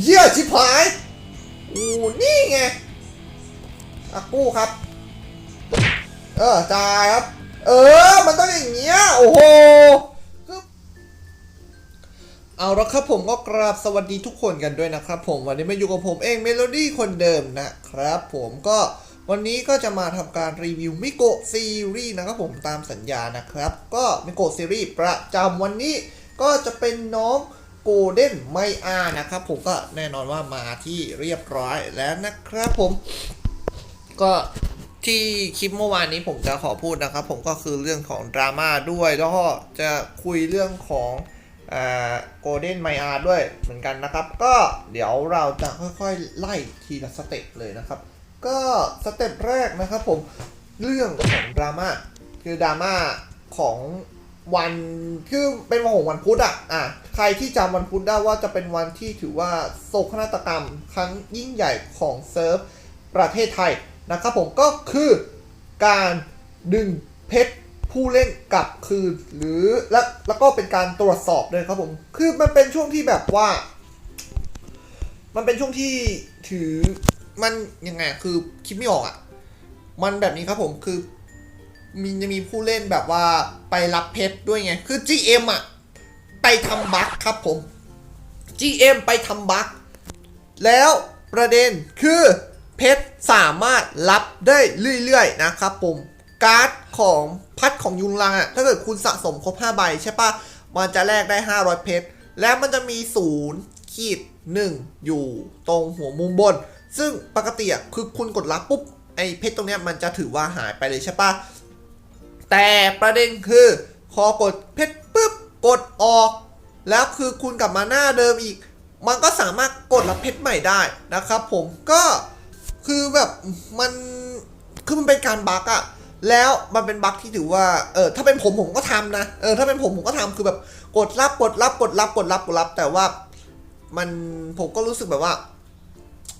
เยี่ยชิบหายโอ้นี่ไงอากู้ครับ เออจ่ายครับ เออ มันต้องอย่างเงี้ย โอ้โหเอาละครับผมก็กราบสวัสดีทุกคนกันด้วยนะครับผมวันนี้มาอยู่กับผมเองเมโลดี้คนเดิมนะครับผมก็วันนี้ก็จะมาทำการรีวิวมิโกะซีรีส์นะครับผมตามสัญญานะครับ ก็มิโกะซีรีส์ประจำวันนี้ก็จะเป็นน้อง โกลเด้นไมอานะครับผมก็แน่นอนว่ามาที่เรียบร้อยแล้วนะครับผม ก็ที่คลิปเมื่อวานนี้ผมจะขอพูดนะครับผมก็คือเรื่องของดราม่าด้วย แล้วก็จะคุยเรื่องของโกลเด้นไมอาด้วยเหมือนกันนะครับ ก็เดี๋ยวเราจะค่อยๆ ไล่ทีละสเต็ปเลยนะครับ ก็สเต็ปแรกนะครับผมเรื่องของดราม่าคือดราม่าของ วันคือเป็นวันของวันพุธอะอะใครที่จำวันพุธได้ว่าจะเป็นวันที่ถือว่าโศกนาฏกรรม ครั้งยิ่งใหญ่ของเซิร์ฟประเทศไทยนะครับผมก็คือการดึงเพชรผู้เล่นกลับคืนหรือแล้วแล้วก็เป็นการตรวจสอบด้วยครับผม คือมันเป็นช่วงที่แบบว่า มันเป็นช่วงที่ถือมันยังไงคือคิดไม่ออกอะ่ะ มันแบบนี้ครับผมคือ มีจะมีผู้เล่นแบบว่าไปรับเพชรด้วยไง คือ GM อะไปทำบั๊กครับผม GM ไปทำบั๊กแล้วประเด็นคือเพชรสามารถรับได้เรื่อยๆนะครับผม การ์ดของพัดของยุงลังอะถ้าเกิดคุณสะสมครบ 5 ใบใช่ปะมันจะแลกได้ 500 เพชร และมันจะมีศูนย์ขีดหนึ่งอยู่ตรงหัวมุมบน ซึ่งปกติอะคือคุณกดรับปุ๊บ ไอเพชรตรงเนี้ยมันจะถือว่าหายไปเลยใช่ปะ แต่ประเด็นคือพอกดเพชรปุ๊บกดออก แล้วคือคุณกลับมาหน้าเดิมอีก มันก็สามารถกดรับเพชรใหม่ได้นะครับ ผมก็คือแบบมันคือมันเป็นการบั๊กอะแล้วมันเป็นบั๊กที่ถือว่าเออถ้าเป็นผมผมก็ทำนะเออถ้าเป็นผมผมก็ทำคือแบบกดรับกดรับกดรับกดรับกดรับ แต่ว่ามันผมก็รู้สึกแบบว่า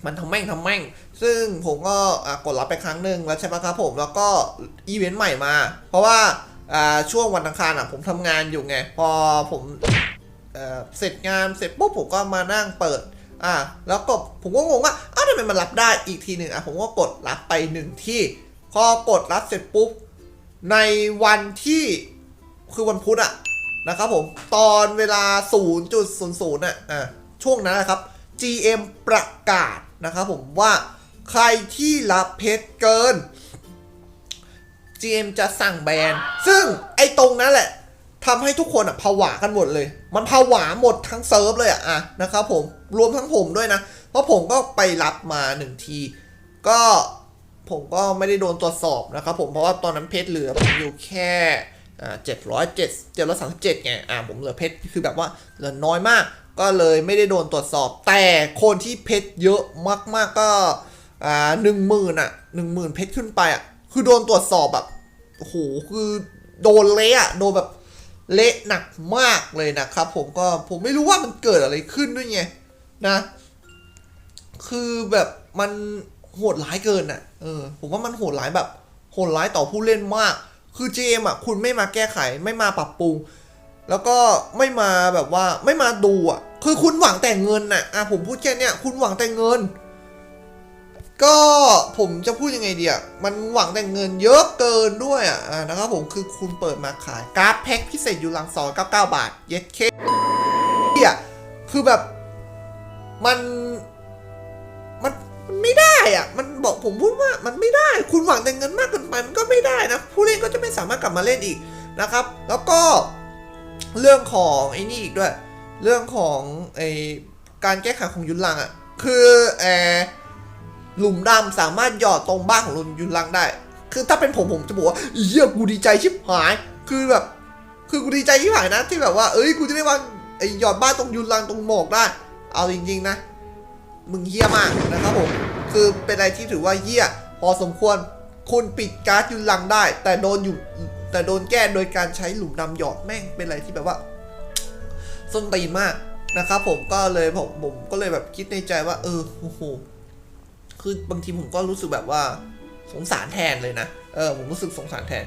มันทำแม่งทำแม่ง ซึ่งผมก็กดรับไปครั้งหนึ่งแล้วใช่ไหมครับผมแล้วก็อีเวนต์ใหม่มา เพราะว่าช่วงวันอังคารอะผมทำงานอยู่ไง พอผมเอเสร็จงานเสร็จปุ๊บผมก็มานั่งเปิดอ่าแล้วก็ผมก็งงว่าอ้าวทำไมมันรับได้อีกทีหนึ่งอะผมก็กดรับไปหนึ่งที่ พอกดรับเสร็จปุ๊บในวันที่คือวันพุธอะนะครับผม ตอนเวลา 0.00น่ะอะช่วงนั้นนะครับ GM ประกาศนะครับผมว่า ใครที่รับเพชรเกิน GM จะสั่งแบน ซึ่งไอ้ตรงนั้นแหละทำให้ทุกคนอะผวากันหมดเลย มันผวาหมดทั้งเซิร์ฟเลยอะอะนะครับผม รวมทั้งผมด้วยนะ เพราะผมก็ไปรับมาหนึ่งที ก็ผมก็ไม่ได้โดนตรวจสอบนะครับผม เพราะว่าตอนนั้นเพชรเหลือผมอยู่แค่อ่าเจ็ดร้อยเจ็ดเจ็ดร้อยสามสิบเจ็ดไง อ่าผมเหลือเพชรคือแบบว่าเหลือน้อยมาก ก็เลยไม่ได้โดนตรวจสอบ แต่คนที่เพชรเยอะมากๆก็ อ่าหนึ่งหมื่นอะหนึ่งหมื่นเพชรขึ้นไปอะ คือโดนตรวจสอบแบบโอ้โหคือโดนเละอะโดนแบบเละหนักมากเลยนะครับ ผมก็ผมไม่รู้ว่ามันเกิดอะไรขึ้นด้วยไงนะ คือแบบมันโหดร้ายเกินอะ เออ ผมว่ามันโหดร้ายแบบ โหดร้ายต่อผู้เล่นมาก คือเจมอะ คุณไม่มาแก้ไข ไม่มาปรับปรุง แล้วก็ไม่มาแบบว่าไม่มาดูอะ คือคุณหวังแต่เงินน่ะ อะผมพูดแค่เนี้ย คุณหวังแต่เงิน ก็ผมจะพูดยังไงดีอะ มันหวังแต่เงินเยอะเกินด้วยอะนะครับผมคือคุณเปิดมาขายการ์ดแพ็คพิเศษอยู่หลังสองเก้าเก้าบาท เย็ดเคเนี่ยคือแบบมันมันมันไม่ได้อะ มันบอกผมพูดว่ามันไม่ได้ คุณหวังแต่เงินมากเกินไปมันก็ไม่ได้นะ ผู้เล่นก็จะไม่สามารถกลับมาเล่นอีกนะครับ แล้วก็เรื่องของไอ้นี่อีกด้วย เรื่องของไอการแก้ไขของยุนลังอะ คือแอร์ หลุมดำสามารถหยอดตรงบ้านของลุนยุนลังได้ คือถ้าเป็นผมผมจะบอกว่าเยี่ยกูดีใจชิบหาย คือแบบ คือกูดีใจชิบหายนะ ที่แบบว่า เอ้ยกูจะได้วางไอหยอดบ้านตรงยุนลังตรงหมอกได้ เอาจริงๆนะ มึงเฮี้ยมากนะครับผม คือเป็นอะไรที่ถือว่าเฮี้ยพอสมควรคุณปิดการ์ดยุนลังได้ แต่โดนอยู่แต่โดนแก้โดยการใช้หลุมดำหยอดแม่งเป็นอะไรที่แบบว่าส้นตีนมากนะครับผมก็เลยผมผมก็เลยแบบคิดในใจว่า เออโอ้โห คือบางทีผมก็รู้สึกแบบว่าสงสารแทนเลยนะ เออผมรู้สึกสงสารแทน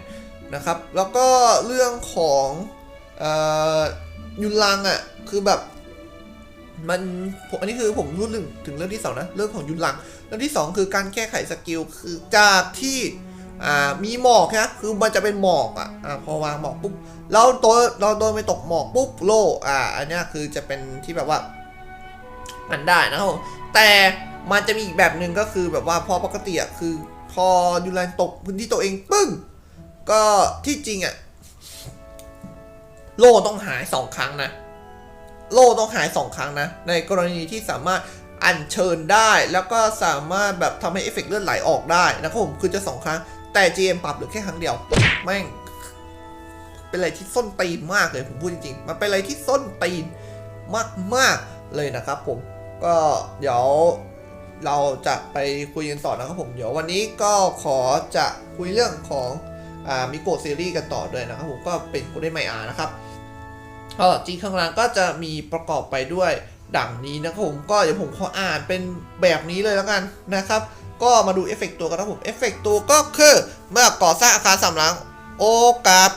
นะครับ แล้วก็เรื่องของออยุนลังอะคือแบบมันผมอันนี้คือผมพูดถึงถึงเรื่องที่สองนะเรื่องของยุนลังเรื่องที่สองคือการแก้ไขสกิลคือจากที่มีหมอกนะคือมันจะเป็นหมอกอะอ่าพอวางหมอกปุ๊บเราโดนเราโดนไปตกหมอกปุ๊บโลอ่าอันนี้คือจะเป็นที่แบบว่ามันได้นะครับแต่ มันจะมีอีกแบบหนึ่งก็คือแบบว่าพอปกติอะคือ พอยูแลนตกพื้นที่ตัวเองปึ้ง ก็ที่จริงอะโล่ต้องหายสองครั้งนะ โล่ต้องหายสองครั้งนะ ในกรณีที่สามารถอัญเชิญได้ แล้วก็สามารถแบบทำให้เอฟเฟกต์เลือดไหลออกได้นะครับผมคือจะสองครั้ง แต่ GM ปรับเหลือแค่ครั้งเดียว แม่ง เป็นอะไรที่ส้นตีนมากเลยผมพูดจริงๆ มันเป็นอะไรที่ส้นตีนมากๆเลยนะครับผมก็เดี๋ยว เราจะไปคุยกันต่อนะครับผมเดี๋ยววันนี้ก็ขอจะคุยเรื่องของอมิโกซีรีส์กันต่อด้วยนะครับผมก็เป็นกูได้ไมอานะครับก็จริงข้างล่างก็จะมีประกอบไปด้วยดังนี้นะครับผมก็เดี๋ยวผมขออ่านเป็นแบบนี้เลยแล้วกันนะครับ ก็มาดูเอฟเฟกต์ตัวกันนะครับผมเอฟเฟกต์ตัวก็คือ เมื่อก่อสร้างอาคารสามหลังโอกาส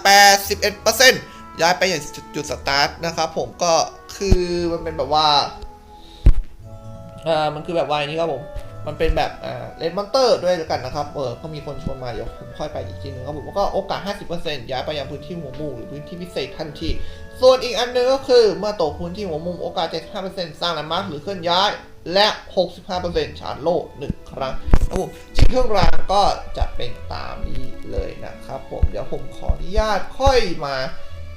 81%ย้ายไปอย่างจุดสตาร์ทนะครับผมก็คือมันเป็นแบบว่า อ่ามันคือแบบวาอันนี้ครับผม มันเป็นแบบอ่าเลนมอนเตอร์ด้วยกันนะครับ เออก็มีคนชวนมาเดี๋ยวผมค่อยไปอีกทีนึงครับผมแล้วก็โอกาส 50%ย้ายไปยังพื้นที่หัวมุมหรือพื้นที่พิเศษทันที ส่วนอีกอันหนึงก็คือเมื่อตกพื้นที่หัวมุมโอกาส 75%สร้างแลนด์มาร์คหรือเคลื่อนย้ายและ 65%ชาร์จโล่หนึ่งครั้งครับผมจริงเครื่องรางก็จะเป็นตามนี้เลยนะครับผม เดี๋ยวผมขออนุญาตค่อยมา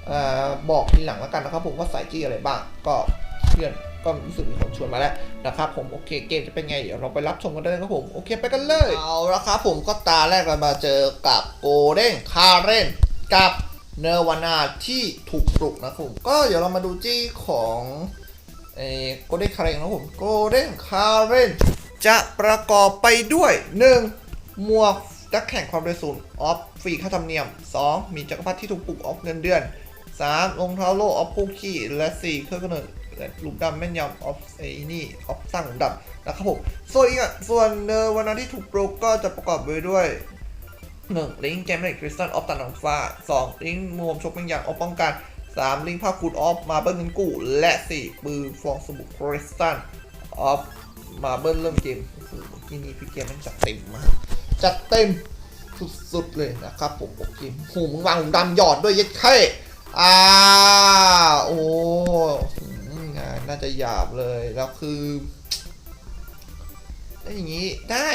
อ่อบอกทีหลังแล้วกันนะครับผมว่าใส่จี้อะไรบ้างก็เพื่อน ก็รู้สึกมีคนชวนมาแล้วนะครับผมโอเคเกมจะเป็นไงเดี๋ยวเราไปรับชมกันได้เลยครับผมโอเคไปกันเลยเอาละครับผมก็ตาแรกเรามาเจอกับโกเด้งคาเรนกับเนวานาที่ถูกปลุกนะครับผมก็เดี๋ยวเรามาดูจี้ของเอโกเด้งคาเรนนะครับผมโกเด้งคาเรนจะประกอบไปด้วย 1. หมวกนักแข่งความเร็วสูงออฟฟรีค่าธรรมเนียม 2. มีจักรพรรดิที่ถูกปลุกออฟเงินเดือน 3. รองเท้าโลออฟคู่ขี้และ 4. เครื่องกระเนิด ลูกดำแม่นยำออฟไอ้นี่ออฟสร้างหลุมดำนะครับผมส่วนอีกอะส่วนเนอวันนั้นที่ถูกโปลุกก็จะประกอบไปด้วย 1. ลิงก์แกมเมกคริสตัลออฟตันของฟ้า 2. ลิงก์มวมชกแมงยางออฟป้องกัน 3. ลิงก์ภาพคูดออฟมาเบิลเงินกู้และ 4. ปืนฟองสบู่คริสตัลออฟมาเบิลเริ่มเกมโอ้โหที่นี่พี่เกมมันจัดเต็มมากจัดเต็มสุดๆเลยนะครับผมโอเคโหมึงวางหลุมดำหยอดด้วยเย็ดแค่อ่าโอ้ งานน่าจะหยาบเลยแล้วคือเล่นอย่างนี้ได้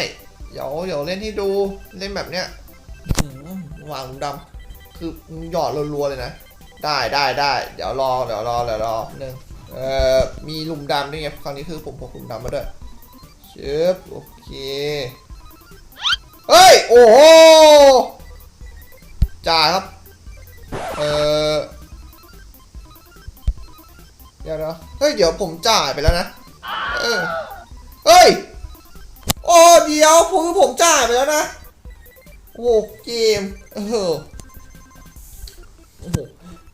เดี๋ยวเดี๋ยวเล่นให้ดูเล่นแบบเนี้ยวางลุมดำคือหยอดรัวๆเลยนะ ได้ได้ได้เดี๋ยวรอเดี๋ยวรอเดี๋ยวรอหนึ่งเอ่อมีหลุมดำด้วยไงคราวนี้คือผมพกหลุมดำมาด้วยชึบโอเคเฮ้ยโอ้โหจ่ายครับเออเดี๋ยวนะ เฮ้ย เดี๋ยวผมจ่ายไปแล้วนะ เออ เฮ้ย โอ้เดี๋ยวผมผมจ่ายไปแล้วนะ โอ้เกม เออ โอ้โห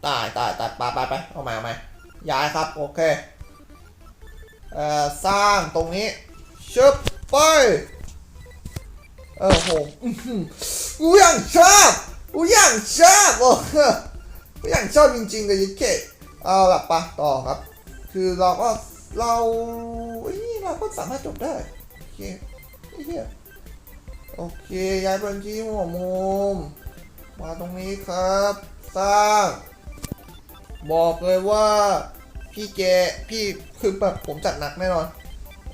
ตายตายตายไปไปไปเอาม่เอาม่ย้ายครับ โอเค เอ่อ สร้างตรงนี้ ชึบไป เออโหหือกูอย่างชอบกูอย่างชอบโอ้โหกูอย่างชอบจริงๆเลยยิ่งเคเอาละปะต่อครับ คือเราก็เราเอ้ยเราก็สามารถจบได้ โอเคเหี้ยโอเคย้ายพื้นที่หัวมุม มาตรงนี้ครับ สร้าง บอกเลยว่าพี่แกพี่คือแบบผมจัดหนักแน่นอน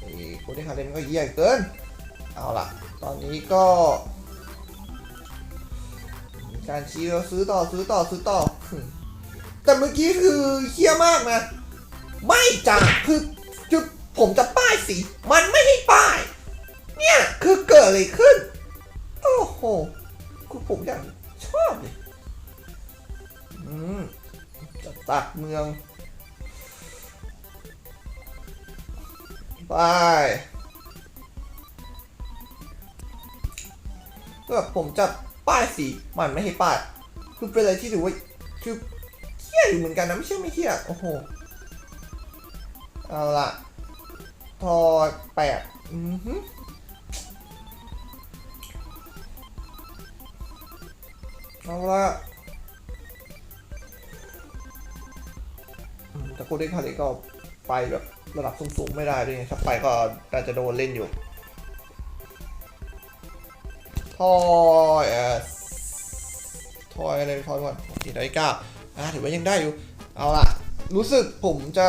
ไอ้คนที่คาเรนก็เยี่ยเกิน เอาล่ะ ตอนนี้ก็การชี้เราซื้อต่อซื้อต่อซื้อต่อ แต่เมื่อกี้คือเฮี้ยมากนะ ไม่จ้ะคือจุดผมจะป้ายสี มันไม่ให้ป้าย เนี่ยคือเกิดอะไรขึ้น โอ้โหคือผมอย่างชอบเลยอืมจะตักเมืองไปแบบผมจะป้ายสีมันไม่ให้ป้าย คือเป็นอะไรที่ถือว่าคือเที่ยอยู่เหมือนกันนะไม่ใช่ไม่เที่ยโอ้โห เอาละทอแปดอือฮึเอาละแต่โคเด้งคาเลก็ไปแบบระดับสูงๆ ไม่ได้ด้วยไงถ้าไปก็น่าจะโดนเล่นอยู่ทอยเอ่อทอยอะไรทอยก่อนสี่ร้อยเก้าอะถือว่ายังได้อยู่ เอาล่ะ รู้สึกผมจะ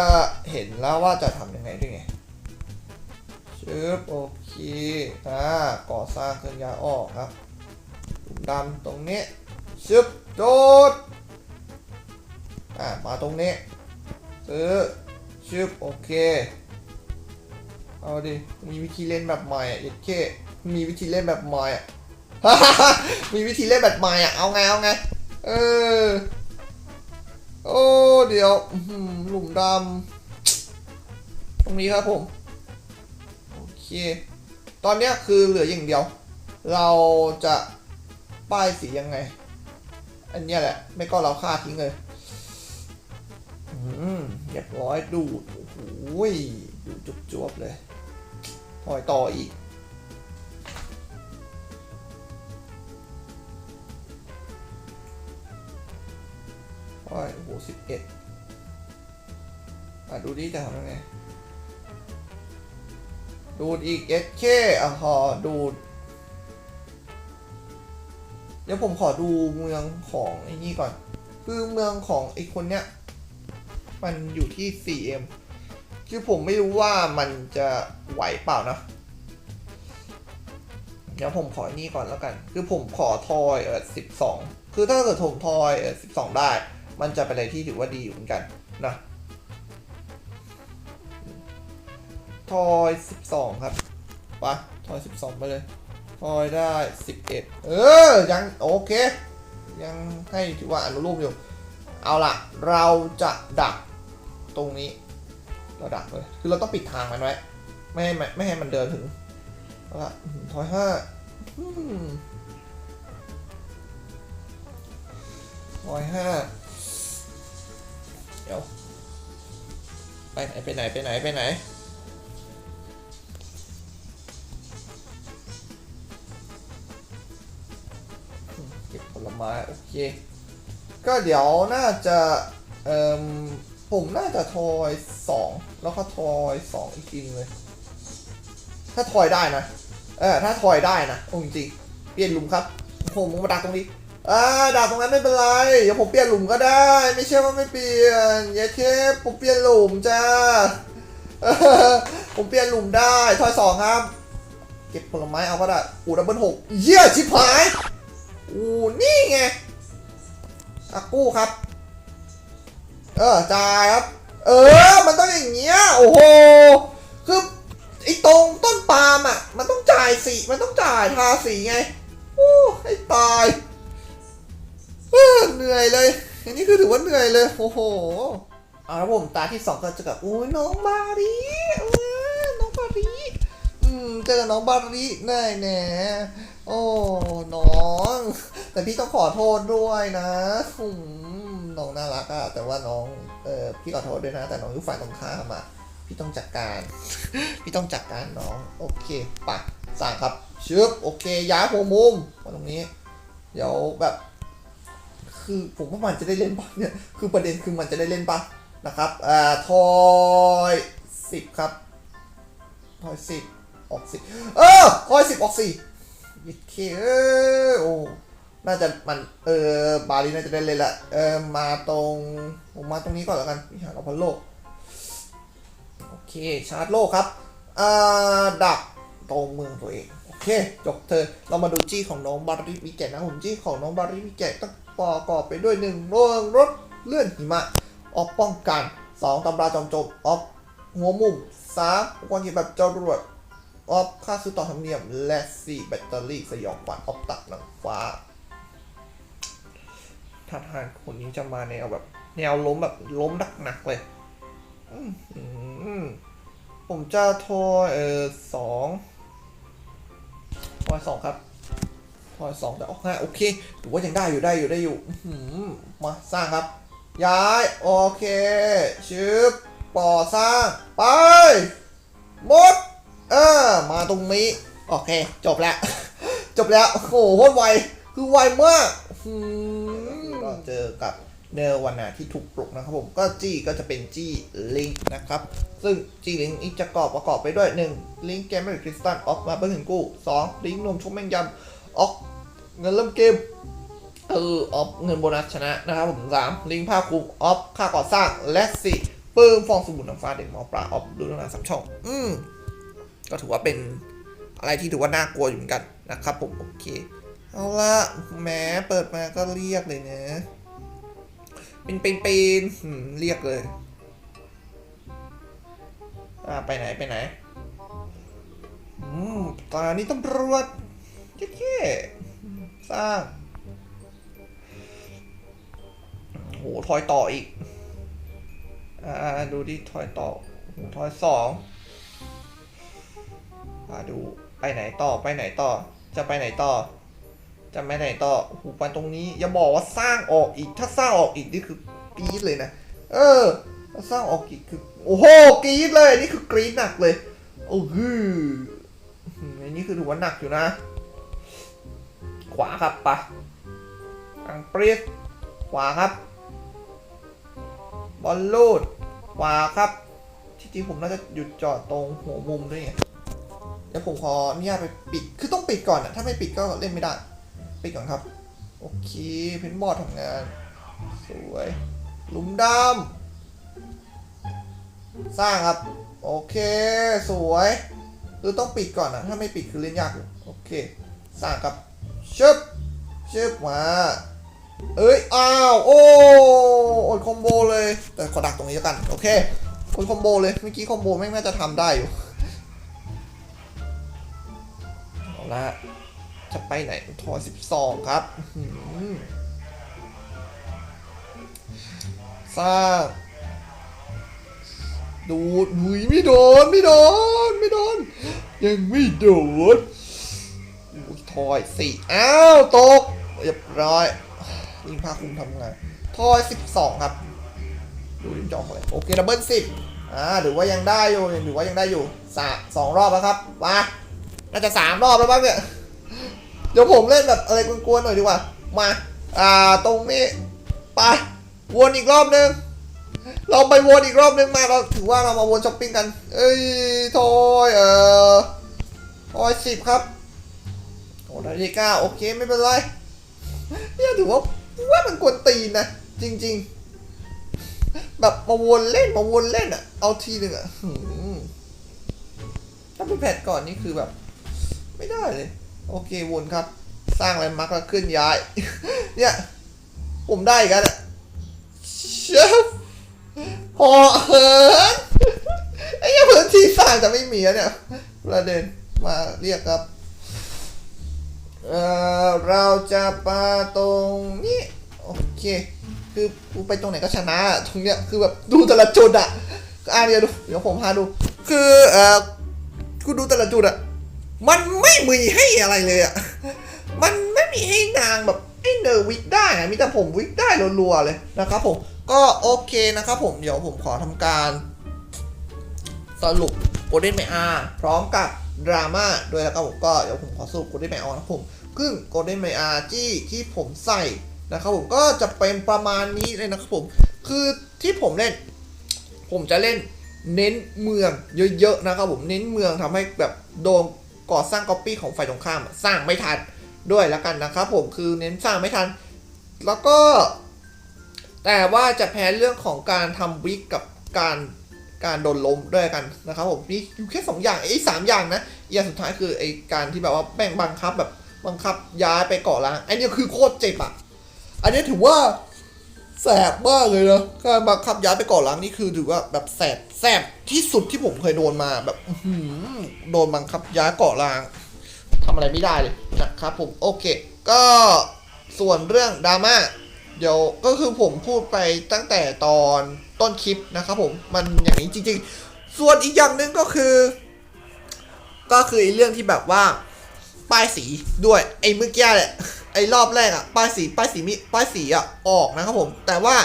เห็นแล้วว่าจะทำยังไงด้วยไงชึบโอเคอ่าก่อสร้างเคลื่อนยาออกครับดำตรงนี้ชึบโดดอ่ามาตรงนี้ซื้อชึบโอเค เอาดิ มีวิธีเล่นแบบใหม่อะเย็ดเคมีวิธีเล่นแบบใหม่อะ มีวิธีเล่นแบบใหม่อะ เอาไง เอาไง เออ โอ้เดี๋ยวหลุมดำตรงนี้ครับผม โอเค ตอนนี้คือเหลืออย่างเดียว เราจะป้ายสียังไง อันนี้แหละ ไม่ก็เราฆ่าทิ้งเลยอืมเรียบร้อยดูดโอ้โหยดูจุบจวบๆเลยถอยต่ออีก โอ้ยโอ้โห สิบเอ็ดอะดูดิจะทำยังไง ดูดอีกเอสเคอะขอดูด เดี๋ยวผมขอดูเมืองของไอ้นี่ก่อน คือเมืองของไอ้คนเนี้ย มันอยู่ที่ 4M คือผมไม่รู้ว่ามันจะไหวเปล่านะ เดี๋ยวผมขอนี่ก่อนแล้วกัน คือผมขอทอยเออ12คือถ้าเกิดผมทอยเออ12ได้ มันจะเป็นอะไรที่ถือว่าดีอยู่เหมือนกันนะทอย12ครับปะทอย12ไปเลยทอยได้11เออ ยังโอเค ยังให้ถือว่าอนุรูปอยู่ เอาละเราจะดักตรงนี้เราดักเลย คือเราต้องปิดทางมันไว้ ไม่ให้มันไม่ให้มันเดินถึงเอาละอื้อหือทอยห้าทอยห้า ดี๋ยวไปไหนไปไหนไปไหนไปไหนเก็บผลไม้โอเค ก็เดี๋ยวน่าจะเอ่มผมน่าจะทอยสองแล้วก็ทอยสองอีกทีนึงเลย ถ้าทอยได้นะ เออถ้าทอยได้นะ โอ้จริงเปลี่ยนลุมครับผมมึงมาดักตรงนี้ อ่าดักตรงนั้นไม่เป็นไร เดี๋ยวผมเปลี่ยนหลุมก็ได้ ไม่ใช่ว่าไม่เปลี่ยนเย้เคผมเปลี่ยนหลุมจ้าผมเปลี่ยนหลุมได้ทอยสองครับ เก็บผลไม้เอาก็ได้อูดับเบิลหกเยี่ยชิบหายอูนี่ไงอากู้ครับ เออจ่ายครับ เออ มันต้องอย่างเงี้ย โอ้โห คือไอ้ตรงต้นปาล์มอะ มันต้องจ่ายสีมันต้องจ่ายทาสีไง โอ้ให้ตาย เหนื่อยเลยอันนี้คือถือว่าเหนื่อยเลยโอ้โหเอาละผมตาที่สองก็จะกับอุ้ยน้องบารีอน้องบารีอืมเจอกับน้องบารีแน่แน่โอ้น้อง แต่พี่ต้องขอโทษด้วยนะอืมน้องน่ารักอะแต่ว่าน้องเออพี่ขอโทษด้วยนะ แต่น้องอยู่ฝ่ายตรงข้ามอะพี่ต้องจัดการ พี่ต้องจัดการน้อง โอเคปะสั่งครับชึบโอเคย้ายหัวมุมมาตรงนี้ เดี๋ยวแบบ คือผมว่ามันจะได้เล่นปะเนี่ยคือประเด็นคือมันจะได้เล่นปะนะครับอ่าทอยสิบครับทอยสิบออกสิบเออทอยสิบออกสี่ยิดเคเออโอ้น่าจะมันเออบาลีน่าจะได้เลยแหละเออมาตรงผมมาตรงนี้ก่อนแล้วกันวิหารอพอลโลโอเคชาร์จโลกครับอ่าดักตรงเมืองตัวเองโอเคจบเธอเรามาดูจี้ของน้องบาริวิเกตนะผมจี้ของน้องบาริวิเกตต้ง ประกอบไปด้วยหนึ่งโรงรถเลื่อนหิมะ ออกป้องกันสองตำราจอมโจมออกหัวมุมสามอุปกรณ์แบบจรวดออฟค่าซื้อต่อธรรมเนียม และสี่แบตเตอรี่สยองขวัญออฟตัดหนังฟ้าท่าทางคนนี้จะมาแนวแบบ แนวล้มแบบล้มหนักๆเลย ผมจะโทรเออสองทอยสองครับ ทอยสองแต่ออกห้าโอเคถือว่ายังได้อยู่ได้อยู่ได้อยู่หือมาสร้างครับ ย้าย โอเคชึบก่อสร้าง ไปหมดเออมาตรงนี้ โอเค จบแล้ว จบแล้ว โอ้โหโคตรไวคือไวมากอืมก็เจอกับเนอร์วานาที่ถูกปลุกนะครับผมก็จี้ก็จะเป็นจี้ลิงนะครับ ซึ่งจี้ลิงนี้จะประกอบประกอบไปด้วย 1. ลิงเกมเมอร์คริสตัลออกมาเบิ้ลถึงกู้ 2. ลิงนมชุบแมงยำออก เงินเริ่มเกมเออออฟเงินโบนัสชนะนะครับผม 3. ลิงผ้าคลุมออฟค่าก่อสร้างและ 4. ปื้มฟองสบู่น้ำฟ้าเด็กหมอปลาออฟดูดนาสามช่อง อืมก็ถือว่าเป็นอะไรที่ถือว่าน่ากลัวอยู่เหมือนกันนะครับผมโอเค เอาละแหม้เปิดมาก็เรียกเลยนะเป็นเป็นเป็นเรียกเลยอ่าไปไหนไปไหนอืมตอนนี้ตำรวจเท่ สร้างโหทอยต่ออีก อ่า ดูดิทอยต่อทอยสองอ่าดูไปไหนต่อไปไหนต่อ จะไปไหนต่อ จะไปไหนต่อโอ้โหไปตรงนี้ อย่าบอกว่าสร้างออกอีก ถ้าสร้างออกอีกนี่คือกรี๊ดเลยนะ เออถ้าสร้างออกอีกคือ โอ้โหกรี๊ดเลย นี่คือกรี๊ดหนักเลย โอ้โหอันนี้คือถือว่าหนักอยู่นะ วาครับปะอังเปรีสขวาครับ บอลลูดขวาครับที่จริงผมน่าจะหยุดจอดตรงหัวมุมด้วยไงเดี๋ยวผมขออนุญาตไปปิด คือต้องปิดก่อนอะถ้าไม่ปิดก็เล่นไม่ได้ ปิดก่อนครับ โอเคเพนบอร์ดทำงาน สวย หลุมดำสร้างครับ โอเค สวย คือต้องปิดก่อนนะถ้าไม่ปิดคือเล่นยากอยู่โอเค สร้างครับ ชึบชึบมาเอ้ย อ้าว โอ้อดคอมโบเลย แต่ขอดักตรงนี้แล้วกัน โอเคกดคอมโบเลย เมื่อกี้คอมโบแม่งน่าจะทำได้อยู่ เอาละ จะไปไหน ทอสิบสองครับ สร้าง ดูดหุยไม่โดน ไม่โดน ไม่โดน ยังไม่โดน อยทอยสี่อ้าว ตก เรียบร้อยยิงพาคุมทำงานทอยสิบสองครับ ดูริมจอเลยโอเคดับเบิลสิบอ่าหรือว่ายังได้อยู่หรือว่ายังได้อยู่สามสองรอบแล้วครับมาน่าจะสามรอบแล้วบ้างเนี่ยเดี๋ยวผมเล่นแบบอะไรกวนๆหน่อยดีกว่า มา อ่า ตรงนี้ ไป วนอีกรอบนึง เราไปวนอีกรอบนึงมา เราถือว่าเรามาวนช้อปปิ้งกัน เอ้ยทอย เอ่อทอยสิบครับ โอ้ด้ที่เก้าโอเคไม่เป็นไรเนี่ยถือว่าว่ามันกวนตีนนะ จริง ๆ แบบมาวนเล่นมาวนเล่นอะเอาทีหนึ่งอะถ้าไปแพทก่อนนี่คือแบบ ไม่ได้เลย โอเควนครับ สร้างแลนด์มาร์กแล้วเคลื่อนย้าย เนี่ย ผมได้กันอะเชฟพอเหินไอ้เหี้ยพื้นที่สร้างจะไม่มีอะเนี่ย ประเด็นมาเรียกครับ เอ่อเราจะไปตรงนี้โอเค คือกูไปตรงไหนก็ชนะตรงเนี้ยคือแบบดูแต่ละจุดอะอ่านเดี๋ยวดูเดี๋ยวผมพาดู คือเอ่อกูดูแต่ละจุดอะมันไม่มีให้อะไรเลยอะมันไม่มีให้นางแบบไอ้เนอร์วิกได้อะมีแต่ผมวิกได้รัวๆเลยนะครับผมก็โอเคนะครับผมเดี๋ยวผมขอทำการ สรุปโกลเดนไมอาพร้อมกับ ดราม่าด้วยแล้วก็ผมก็เดี๋ยวผมขอสรุปโกลเด้นไมอานะผมซึ่งโกลเด้นไมอาร์ที่ที่ผมใส่นะครับผมก็จะเป็นประมาณนี้เลยนะครับผมคือที่ผมเล่น ผมจะเล่นเน้นเมืองเยอะๆนะครับผมเน้นเมืองทำให้แบบโดนก่อสร้างก๊อปปี้ของฝ่ายตรงข้ามสร้างไม่ทันด้วยแล้วกันนะครับผมคือเน้นสร้างไม่ทัน แล้วก็ แต่ว่าจะแพ้เรื่องของการทำวิกกับการ การโดนล้มด้วยกันนะครับผมมีอยู่แค่สองอย่างไอ้สามอย่างนะอย่างสุดท้ายคือไอ้การที่แบบว่าแบ่งบังคับแบบบังคับย้ายไปเกาะล้างไอ้นี่คือโคตรเจ็บอะอันนี้ถือว่าแสบมากเลยนะการบังคับย้ายไปเกาะล้างนี่คือถือว่าแบบแสบแสบที่สุดที่ผมเคยโดนมาแบบโดนบังคับย้ายเกาะล้างทำอะไรไม่ได้เลยนะครับผมโอเค ก็ส่วนเรื่องดราม่า เดี๋ยวก็คือผมพูดไปตั้งแต่ตอนต้นคลิปนะครับผมมันอย่างนี้จริง ๆ ส่วนอีกอย่างหนึ่งก็คือ ก็คือไอ้เรื่องที่แบบว่าป้ายสีด้วยไอ้เมื่อกี้แหละไอ้รอบแรกอะป้ายสีป้ายสีมิป้ายสีอะออกนะครับผม แต่ว่า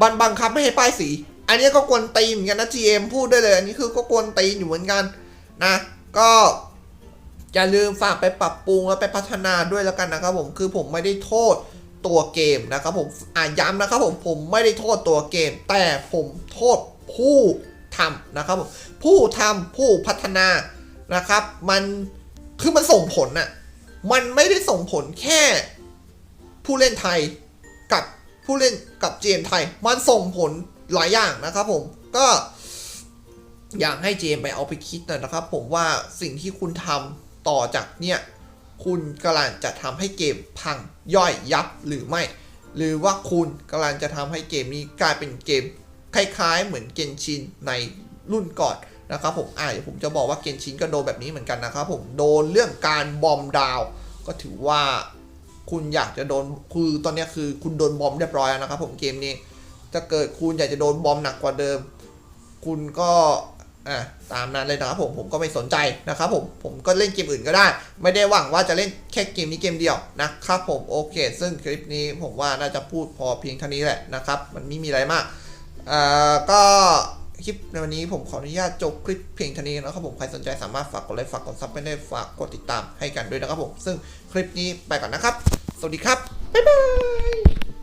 บันบังคับไม่ให้ป้ายสี อันนี้ก็กวนตีนเหมือนกันนะ GM พูดได้เลย อันนี้คือก็กวนตีนอยู่เหมือนกันนะ ก็อย่าลืมฝากไปปรับปรุงแล้วไปพัฒนาด้วยแล้วกันนะครับผมคือผมไม่ได้โทษ ตัวเกมนะครับผมอ่าย้ำนะครับผมผมไม่ได้โทษตัวเกม แต่ผมโทษผู้ทำนะครับผมผู้ทำผู้พัฒนานะครับ มันคือมันส่งผลน่ะมันไม่ได้ส่งผลแค่ผู้เล่นไทยกับผู้เล่นกับเจมไทย มันส่งผลหลายอย่างนะครับผมก็อยากให้เจมไปเอาไปคิดหน่อยนะครับ ผมว่าสิ่งที่คุณทำต่อจากเนี่ย คุณกำลังจะทำให้เกมพังย่อยยับหรือไม่ หรือว่าคุณกำลังจะทำให้เกมนี้กลายเป็นเกมคล้ายๆ เหมือนเกนชินในรุ่นก่อนนะครับผมอ่าเดี๋ยวผมจะบอกว่าเกนชินก็โดนแบบนี้เหมือนกันนะครับผมโดนเรื่องการบอมดาว ก็ถือว่าคุณอยากจะโดนคือตอนนี้คือคุณโดนบอมเรียบร้อยแล้วนะครับผมเกมนี้ถ้าเกิดคุณอยากจะโดนบอมหนักกว่าเดิม คุณก็ อะตามนั้นเลยนะครับผมผมก็ไม่สนใจนะครับผมผมก็เล่นเกมอื่นก็ได้ ไม่ได้หวังว่าจะเล่นแค่เกมนี้เกมเดียวนะครับผมโอเค ซึ่งคลิปนี้ผมว่าน่าจะพูดพอเพียงเท่านี้แหละนะครับมันไม่มีอะไรมากอ่าก็คลิปในวันนี้ผมขออนุญาตจบคลิปเพียงเท่านี้นะครับผมใครสนใจสามารถฝากกดไลค์ฝากกดซับไปได้ฝากกดติดตามให้กันด้วยนะครับผมซึ่งคลิปนี้ไปก่อนนะครับ สวัสดีครับบ๊ายบาย